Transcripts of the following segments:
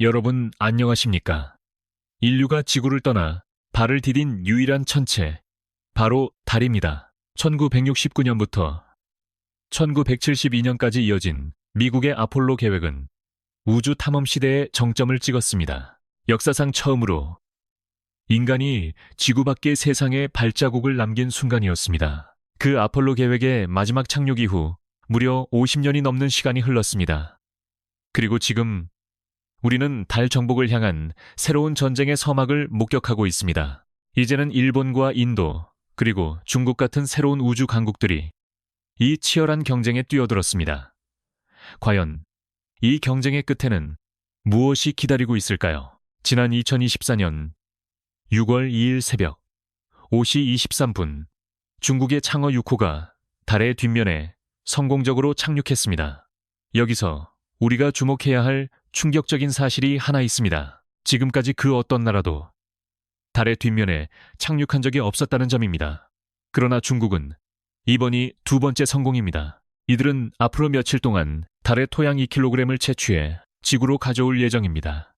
여러분 안녕하십니까? 인류가 지구를 떠나 발을 디딘 유일한 천체, 바로 달입니다. 1969년부터 1972년까지 이어진 미국의 아폴로 계획은 우주 탐험 시대의 정점을 찍었습니다. 역사상 처음으로 인간이 지구 밖의 세상에 발자국을 남긴 순간이었습니다. 그 아폴로 계획의 마지막 착륙 이후 무려 50년이 넘는 시간이 흘렀습니다. 그리고 지금 우리는 달 정복을 향한 새로운 전쟁의 서막을 목격하고 있습니다. 이제는 일본과 인도, 그리고 중국 같은 새로운 우주 강국들이 이 치열한 경쟁에 뛰어들었습니다. 과연 이 경쟁의 끝에는 무엇이 기다리고 있을까요? 지난 2024년 6월 2일 새벽 5시 23분 중국의 창어 6호가 달의 뒷면에 성공적으로 착륙했습니다. 여기서 우리가 주목해야 할 충격적인 사실이 하나 있습니다. 지금까지 그 어떤 나라도 달의 뒷면에 착륙한 적이 없었다는 점입니다. 그러나 중국은 이번이 두 번째 성공입니다. 이들은 앞으로 며칠 동안 달의 토양 2kg을 채취해 지구로 가져올 예정입니다.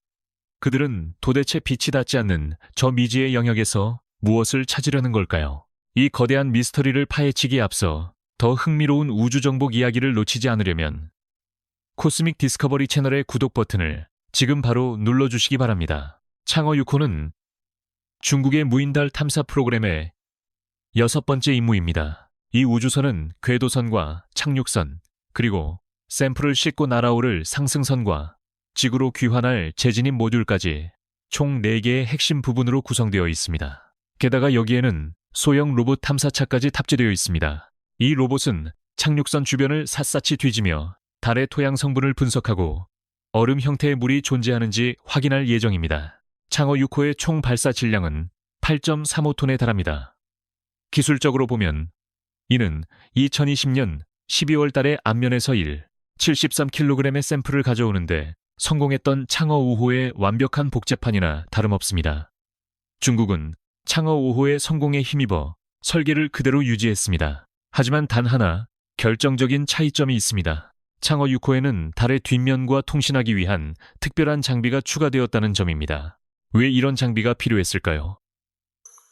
그들은 도대체 빛이 닿지 않는 저 미지의 영역에서 무엇을 찾으려는 걸까요? 이 거대한 미스터리를 파헤치기에 앞서 더 흥미로운 우주 정복 이야기를 놓치지 않으려면 코스믹 디스커버리 채널의 구독 버튼을 지금 바로 눌러주시기 바랍니다. 창어 6호는 중국의 무인달 탐사 프로그램의 여섯 번째 임무입니다. 이 우주선은 궤도선과 착륙선, 그리고 샘플을 싣고 날아오를 상승선과 지구로 귀환할 재진입 모듈까지 총 4개의 핵심 부분으로 구성되어 있습니다. 게다가 여기에는 소형 로봇 탐사차까지 탑재되어 있습니다. 이 로봇은 착륙선 주변을 샅샅이 뒤지며 달의 토양 성분을 분석하고 얼음 형태의 물이 존재하는지 확인할 예정입니다. 창어 6호의 총 발사 질량은 8.35톤에 달합니다. 기술적으로 보면 이는 2020년 12월 달에 앞면에서 1, 73kg의 샘플을 가져오는데 성공했던 창어 5호의 완벽한 복제판이나 다름없습니다. 중국은 창어 5호의 성공에 힘입어 설계를 그대로 유지했습니다. 하지만 단 하나 결정적인 차이점이 있습니다. 창어 6호에는 달의 뒷면과 통신하기 위한 특별한 장비가 추가되었다는 점입니다. 왜 이런 장비가 필요했을까요?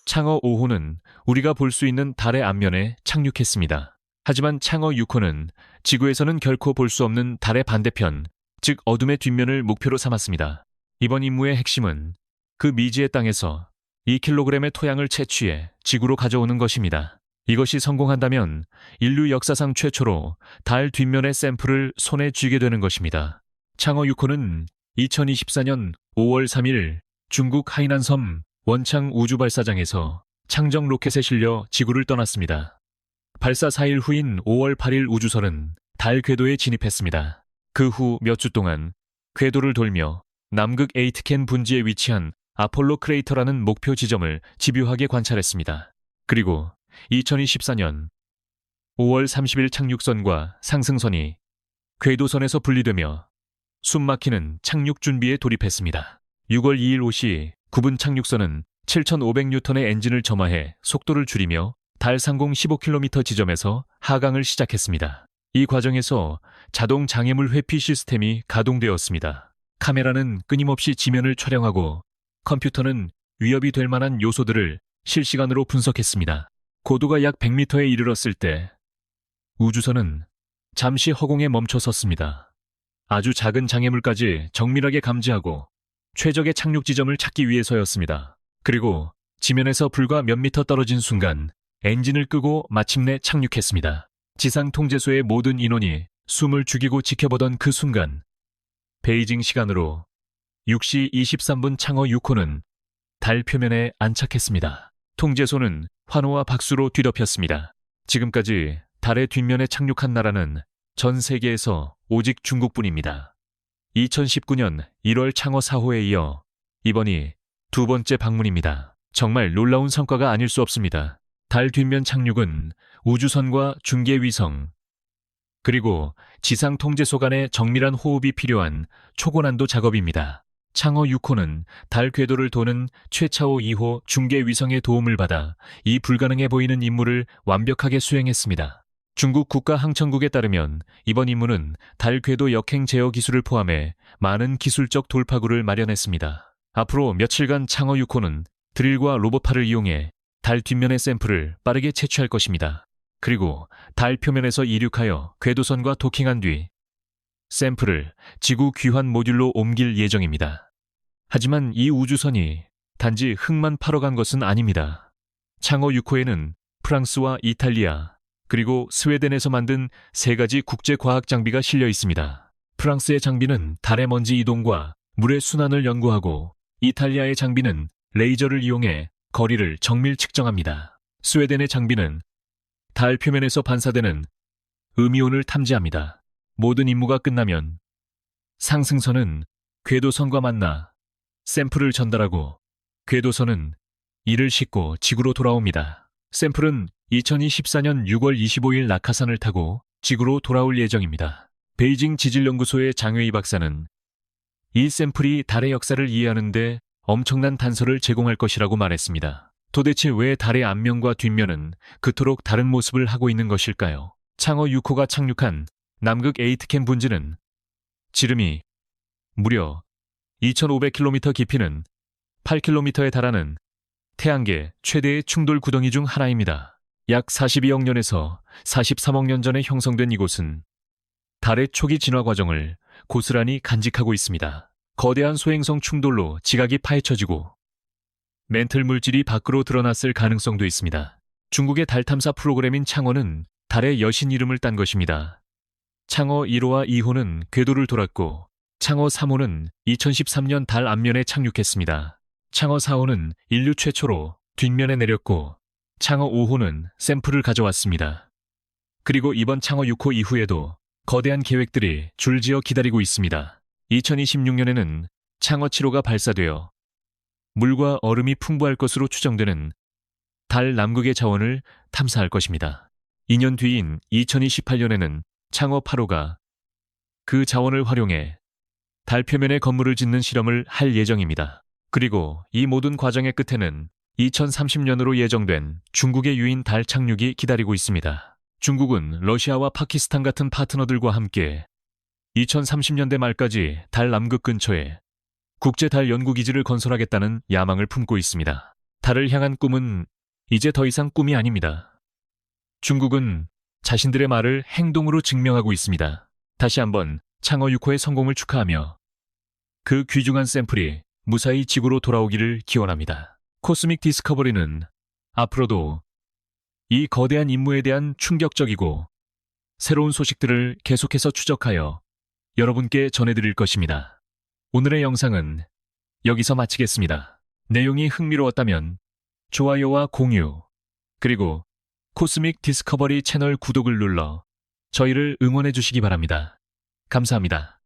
창어 5호는 우리가 볼 수 있는 달의 앞면에 착륙했습니다. 하지만 창어 6호는 지구에서는 결코 볼 수 없는 달의 반대편, 즉 어둠의 뒷면을 목표로 삼았습니다. 이번 임무의 핵심은 그 미지의 땅에서 2kg의 토양을 채취해 지구로 가져오는 것입니다. 이것이 성공한다면 인류 역사상 최초로 달 뒷면의 샘플을 손에 쥐게 되는 것입니다. 창어 6호는 2024년 5월 3일 중국 하이난섬 원창 우주발사장에서 창정 로켓에 실려 지구를 떠났습니다. 발사 4일 후인 5월 8일 우주선은 달 궤도에 진입했습니다. 그 후 몇 주 동안 궤도를 돌며 남극 에이트켄 분지에 위치한 아폴로 크레이터라는 목표 지점을 집요하게 관찰했습니다. 그리고 2024년 5월 30일 착륙선과 상승선이 궤도선에서 분리되며 숨막히는 착륙 준비에 돌입했습니다. 6월 2일 오시 9분 착륙선은 7,500뉴턴의 엔진을 점화해 속도를 줄이며 달 상공 15km 지점에서 하강을 시작했습니다. 이 과정에서 자동 장애물 회피 시스템이 가동되었습니다. 카메라는 끊임없이 지면을 촬영하고 컴퓨터는 위협이 될 만한 요소들을 실시간으로 분석했습니다. 고도가 약 100m에 이르렀을 때 우주선은 잠시 허공에 멈춰 섰습니다. 아주 작은 장애물까지 정밀하게 감지하고 최적의 착륙 지점을 찾기 위해서였습니다. 그리고 지면에서 불과 몇 미터 떨어진 순간 엔진을 끄고 마침내 착륙했습니다. 지상 통제소의 모든 인원이 숨을 죽이고 지켜보던 그 순간 베이징 시간으로 6시 23분 창어 6호는 달 표면에 안착했습니다. 통제소는 환호와 박수로 뒤덮였습니다. 지금까지 달의 뒷면에 착륙한 나라는 전 세계에서 오직 중국뿐입니다. 2019년 1월 창어 4호에 이어 이번이 두 번째 방문입니다. 정말 놀라운 성과가 아닐 수 없습니다. 달 뒷면 착륙은 우주선과 중계위성, 그리고 지상 통제소 간의 정밀한 호흡이 필요한 초고난도 작업입니다. 창어 6호는 달 궤도를 도는 최차호 2호 중계 위성의 도움을 받아 이 불가능해 보이는 임무를 완벽하게 수행했습니다. 중국 국가항천국에 따르면 이번 임무는 달 궤도 역행 제어 기술을 포함해 많은 기술적 돌파구를 마련했습니다. 앞으로 며칠간 창어 6호는 드릴과 로봇팔을 이용해 달 뒷면의 샘플을 빠르게 채취할 것입니다. 그리고 달 표면에서 이륙하여 궤도선과 도킹한 뒤 샘플을 지구 귀환 모듈로 옮길 예정입니다. 하지만 이 우주선이 단지 흙만 파러 간 것은 아닙니다. 창어 6호에는 프랑스와 이탈리아, 그리고 스웨덴에서 만든 세 가지 국제 과학 장비가 실려 있습니다. 프랑스의 장비는 달의 먼지 이동과 물의 순환을 연구하고 이탈리아의 장비는 레이저를 이용해 거리를 정밀 측정합니다. 스웨덴의 장비는 달 표면에서 반사되는 음이온을 탐지합니다. 모든 임무가 끝나면 상승선은 궤도선과 만나 샘플을 전달하고 궤도선은 이를 싣고 지구로 돌아옵니다. 샘플은 2024년 6월 25일 낙하산을 타고 지구로 돌아올 예정입니다. 베이징 지질연구소의 장외희 박사는 이 샘플이 달의 역사를 이해하는데 엄청난 단서를 제공할 것이라고 말했습니다. 도대체 왜 달의 앞면과 뒷면은 그토록 다른 모습을 하고 있는 것일까요? 창어 6호가 착륙한 남극 에이트캠 분지는 지름이 무려 2,500km 깊이는 8km에 달하는 태양계 최대의 충돌 구덩이 중 하나입니다. 약 42억 년에서 43억 년 전에 형성된 이곳은 달의 초기 진화 과정을 고스란히 간직하고 있습니다. 거대한 소행성 충돌로 지각이 파헤쳐지고 멘틀 물질이 밖으로 드러났을 가능성도 있습니다. 중국의 달 탐사 프로그램인 창어는 달의 여신 이름을 딴 것입니다. 창어 1호와 2호는 궤도를 돌았고 창어 3호는 2013년 달 앞면에 착륙했습니다. 창어 4호는 인류 최초로 뒷면에 내렸고 창어 5호는 샘플을 가져왔습니다. 그리고 이번 창어 6호 이후에도 거대한 계획들이 줄지어 기다리고 있습니다. 2026년에는 창어 7호가 발사되어 물과 얼음이 풍부할 것으로 추정되는 달 남극의 자원을 탐사할 것입니다. 2년 뒤인 2028년에는 창어 8호가 그 자원을 활용해 달 표면에 건물을 짓는 실험을 할 예정입니다. 그리고 이 모든 과정의 끝에는 2030년으로 예정된 중국의 유인 달 착륙이 기다리고 있습니다. 중국은 러시아와 파키스탄 같은 파트너들과 함께 2030년대 말까지 달 남극 근처에 국제 달 연구기지를 건설하겠다는 야망을 품고 있습니다. 달을 향한 꿈은 이제 더 이상 꿈이 아닙니다. 중국은 자신들의 말을 행동으로 증명하고 있습니다. 다시 한번 창어 6호의 성공을 축하하며 그 귀중한 샘플이 무사히 지구로 돌아오기를 기원합니다. 코스믹 디스커버리는 앞으로도 이 거대한 임무에 대한 충격적이고 새로운 소식들을 계속해서 추적하여 여러분께 전해드릴 것입니다. 오늘의 영상은 여기서 마치겠습니다. 내용이 흥미로웠다면 좋아요와 공유, 그리고 코스믹 디스커버리 채널 구독을 눌러 저희를 응원해 주시기 바랍니다. 감사합니다.